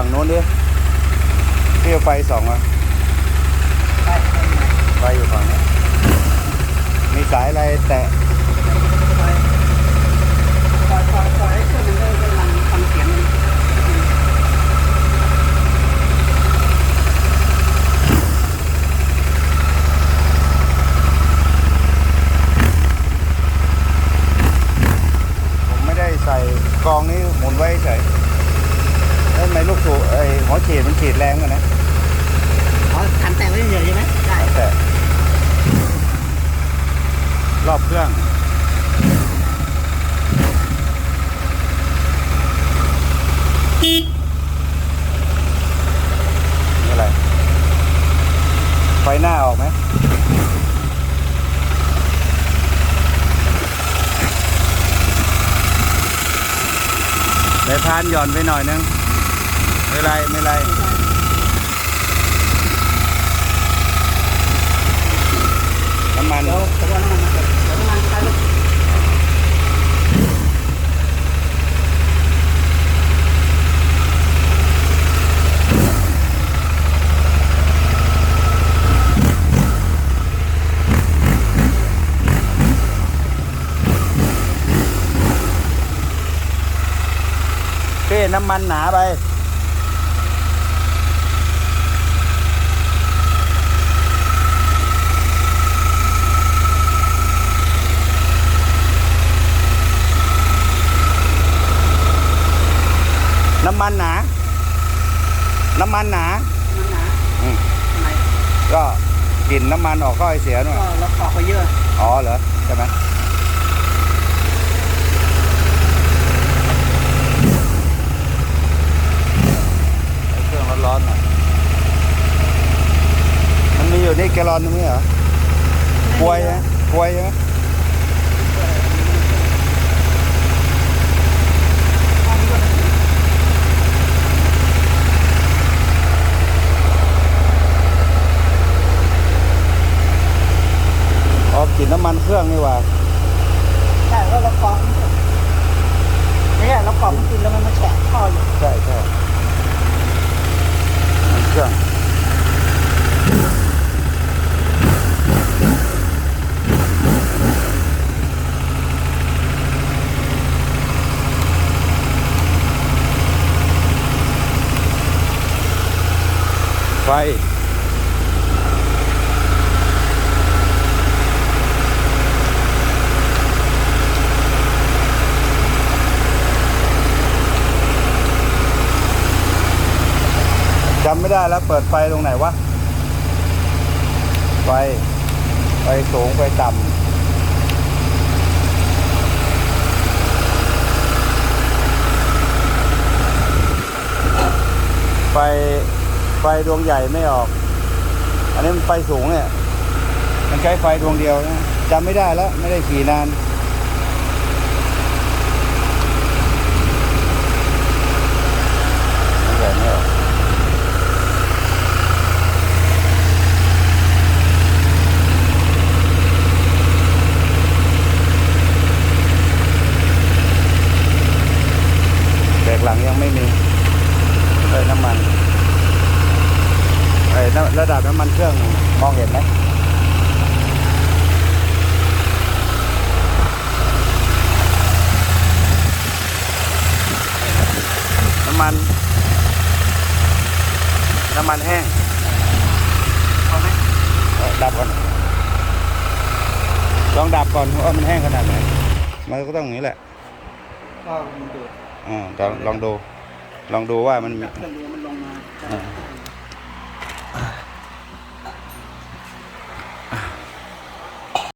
ฝั่งโน้นดิที่เอาไฟสองอะไฟอยู่ฝั่งนี้มีสายอะไรแตะปล่อยปล่อยปล่อยปล่อยหนึ่งมันได้กำลังเสียนผมไม่ได้ใส่กองนี้หมุนไว้เฉย ไมลูกสูบไอหัวฉีดมันฉีดแรงกันนะอ๋อขันแต่งไว้เฉยๆใช่ไหมได้แต่รอบเครื่องนี่อะไร ไฟหน้าออกไหมในพานหย่อนไปหน่อยนึง ไม่ไรไม่ไรน้ำมันเดี๋ยวผมว่าน้ำมันมาเดี๋ยวน้ำมันใช้รถเท่น้ำมันหนาไป น้ำมันหนา น้ำมันหนามันหนาอืมทำไมก็กลิ่นน้ำมันออกก็ไอเสียหน่อย ก็เราปอกไปเยอะอ๋อเหรอใช่ไหมให้เครื่องร้อนๆหน่อยมันมีอยู่นี่แกลลอนตรงนี้เหรอกล้วยนะกล้วยใช่ไหม กลิ่นน้ำมันเครื่องนี่หว่าใช่แล้วเราปอกไม่ใช่เราปอกมันกินแล้วมันมาแฉะท่ออยู่ใช่ใช่เครื่องไฟ จำไม่ได้แล้วเปิดไฟตรงไหนวะ ไฟ ไฟสูง ไฟต่ำ ไฟ ไฟดวงใหญ่ไม่ออก อันนี้มันไฟสูงเนี่ย มันใช้ไฟดวงเดียวนะจำไม่ได้แล้ว ไม่ได้ขี่นาน มันใหญ่ไม่ออก เบรกหลั งยังไม่มีเลยน้ำมันไอ้ระดับน้ำมันเครื่องมองเห็นไหมน้ำมัน น้ำมันแห้งเอาไหมดับก่อนลองดับก่อนว่ามันแห้งขนาดไหนมันก็ต้องอย่างนี้แหละก็มันดูด อ่าลองลองดู ลองดูว่ามันมี เครื่องดูมันลงมา อ่า